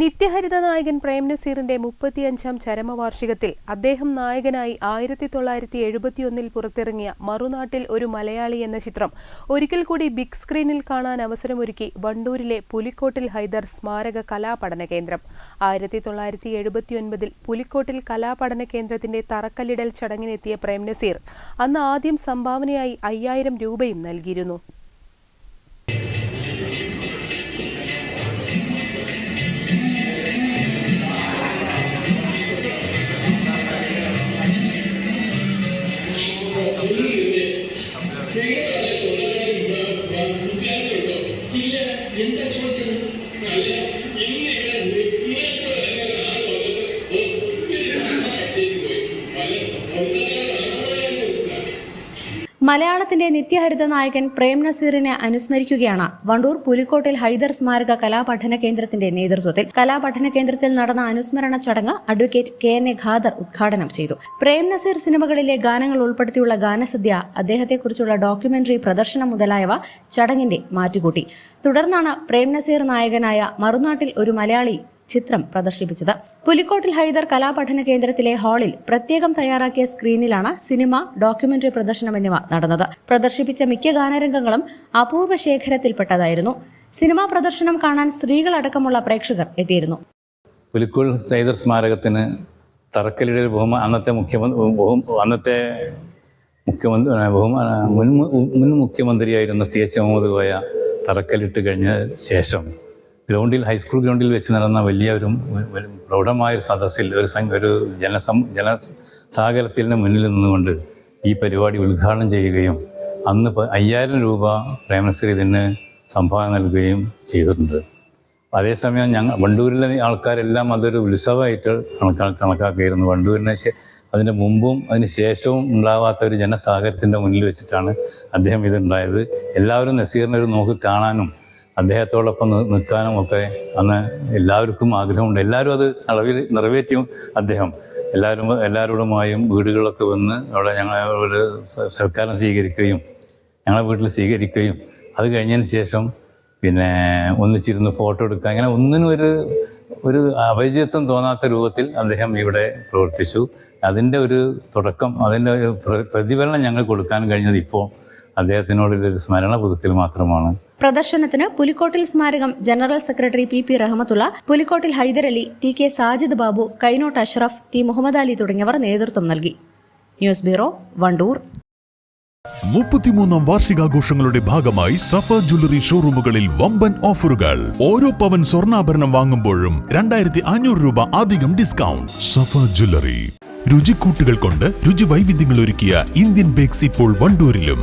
നിത്യഹരിത നായകൻ പ്രേം നസീറിന്റെ മുപ്പത്തിയഞ്ചാം ചരമവാർഷികത്തിൽ അദ്ദേഹം നായകനായി ആയിരത്തി തൊള്ളായിരത്തി എഴുപത്തിയൊന്നിൽ പുറത്തിറങ്ങിയ മറുനാട്ടിൽ ഒരു മലയാളി എന്ന ചിത്രം ഒരിക്കൽ കൂടി ബിഗ് സ്ക്രീനിൽ കാണാൻ അവസരമൊരുക്കി വണ്ടൂരിലെ പുലിക്കോട്ടിൽ ഹൈദർ സ്മാരക കലാപഠന കേന്ദ്രം. ആയിരത്തി തൊള്ളായിരത്തി എഴുപത്തിയൊൻപതിൽ പുലിക്കോട്ടിൽ കലാപഠന കേന്ദ്രത്തിന്റെ തറക്കല്ലിടൽ ചടങ്ങിനെത്തിയ പ്രേം നസീർ അന്ന് ആദ്യം സംഭാവനയായി അയ്യായിരം രൂപയും നൽകിയിരുന്നു. எந்த മലയാളത്തിന്റെ നിത്യഹരിത നായകൻ പ്രേം നസീറിനെ അനുസ്മരിക്കുകയാണ്. വണ്ടൂർ പുലിക്കോട്ടിൽ ഹൈദർ സ്മാരക കലാപഠന കേന്ദ്രത്തിന്റെ നേതൃത്വത്തിൽ. കലാപഠന കേന്ദ്രത്തിൽ നടന്ന അനുസ്മരണ ചടങ്ങ് advocate K N A Khader ഉദ്ഘാടനം ചെയ്തു. പ്രേം നസീർ സിനിമകളിലെ ഗാനങ്ങൾ ഉൾപ്പെടുത്തിയുള്ള ഗാനസദ്യ അദ്ദേഹത്തെക്കുറിച്ചുള്ള ഡോക്യുമെന്ററി പ്രദർശനം മുതലായവ ചടങ്ങിന്റെ മാറ്റുകൂട്ടി. തുടർന്നാണ് പ്രേം നസീർ നായകനായ മറുനാട്ടിൽ ഒരു മലയാളി ചിത്രം പ്രദർശിപ്പിച്ചത്. പുലിക്കോട്ടിൽ ഹൈദർ കലാപഠന കേന്ദ്രത്തിലെ ഹാളിൽ പ്രത്യേകം തയ്യാറാക്കിയ സ്ക്രീനിലാണ് സിനിമ ഡോക്യുമെന്ററി പ്രദർശനം എന്നിവ നടന്നത്. പ്രദർശിപ്പിച്ച മിക്ക ഗാനരംഗങ്ങളും അപൂർവ ശേഖരത്തിൽപ്പെട്ടതായിരുന്നു. സിനിമാ പ്രദർശനം കാണാൻ സ്ത്രീകളടക്കമുള്ള പ്രേക്ഷകർ എത്തിയിരുന്നു. പുലിക്കോൾ സൈദർ സ്മാരകത്തിന് തറക്കല്ലിടൽ ബഹുമാ അന്നത്തെ മുഖ്യമന്ത്രി അന്നത്തെ മുഖ്യമന്ത്രി ബഹുമാന മുൻ മുൻ മുഖ്യമന്ത്രിയായിരുന്ന സി എച്ച് മുഹമ്മദ് കോയ തറക്കല്ലിട്ട് കഴിഞ്ഞ ശേഷം ഗ്രൗണ്ടിൽ ഹൈസ്കൂൾ ഗ്രൗണ്ടിൽ വെച്ച് നടന്ന വലിയ ഒരു പ്രൗഢമായ ഒരു സദസ്സിൽ ഒരു ഒരു ജനസം ജനസാഗരത്തിന് മുന്നിൽ നിന്നുകൊണ്ട് ഈ പരിപാടി ഉദ്ഘാടനം ചെയ്യുകയും അന്ന് അയ്യായിരം രൂപ പ്രേമശ്രീ ഇതിന് സംഭാവന നൽകുകയും ചെയ്തിട്ടുണ്ട്. അതേസമയം ഞങ്ങൾ വണ്ടൂരിലെ ആൾക്കാരെല്ലാം അതൊരു ഉത്സവമായിട്ട് കണക്കാ കണക്കാക്കിയിരുന്നു. വണ്ടൂരിനെ അതിന്റെ മുമ്പും അതിന് ശേഷവും ഉണ്ടാവാത്ത ഒരു ജനസാഗരത്തിന്റെ മുന്നിൽ വെച്ചിട്ടാണ് അദ്ദേഹം ഇതുണ്ടായത്. എല്ലാവരും നസീറിനെ ഒരു നോക്കി കാണാനും അദ്ദേഹത്തോടൊപ്പം നിൽക്കാനും ഒക്കെ അന്ന് എല്ലാവർക്കും ആഗ്രഹമുണ്ട്. എല്ലാവരും അത് അളവിൽ നിറവേറ്റിയും അദ്ദേഹം. എല്ലാവരും എല്ലാവരോടുമായും വീടുകളൊക്കെ വന്ന് അവിടെ ഞങ്ങളെ ഒരു സൽക്കാരം സ്വീകരിക്കുകയും ഞങ്ങളെ വീട്ടിൽ സ്വീകരിക്കുകയും അത് കഴിഞ്ഞതിന് ശേഷം പിന്നെ ഒന്നിച്ചിരുന്ന് ഫോട്ടോ എടുക്കുക അങ്ങനെ ഒന്നിനും ഒരു ഒരു അപരിചിതത്വം തോന്നാത്ത രൂപത്തിൽ അദ്ദേഹം ഇവിടെ പ്രവർത്തിച്ചു. അതിന്റെ ഒരു തുടക്കം അതിന്റെ ഒരു പ്ര- പ്രതിഫലനം ഞങ്ങൾ കൊടുക്കാൻ കഴിഞ്ഞത് ഇപ്പോൾ അദ്ദേഹത്തിനോടൊരു സ്മരണ പുതുക്കൽ മാത്രമാണ്. പ്രദർശനത്തിന് പുലിക്കോട്ടിൽ സ്മാരകം general secretary P P Rahmathulla Pulikkottil Hyderali T K Sajid Babu Kainot Ashraf T Muhammad Ali തുടങ്ങിയവർ നേതൃത്വം നൽകി. News bureau Wandoor. മുപ്പത്തിമൂന്നാം വാർഷികാഘോഷങ്ങളുടെ ഭാഗമായി സഫ ജ്വല്ലറി ഷോറൂമുകളിൽ വമ്പൻ ഓഫറുകൾ. ഓരോ പവൻ സ്വർണാഭരണം വാങ്ങുമ്പോഴും രണ്ടായിരത്തി അഞ്ഞൂറ് രൂപ അധികം ഡിസ്കൗണ്ട്. സഫ ജ്വല്ലറി. രുചിക്കൂട്ടുകൾ കൊണ്ട് രുചി വൈവിധ്യങ്ങൾ ഒരുക്കിയ ഇന്ത്യൻ ബേക്സ് ഇപ്പോൾ വണ്ടൂരിലും.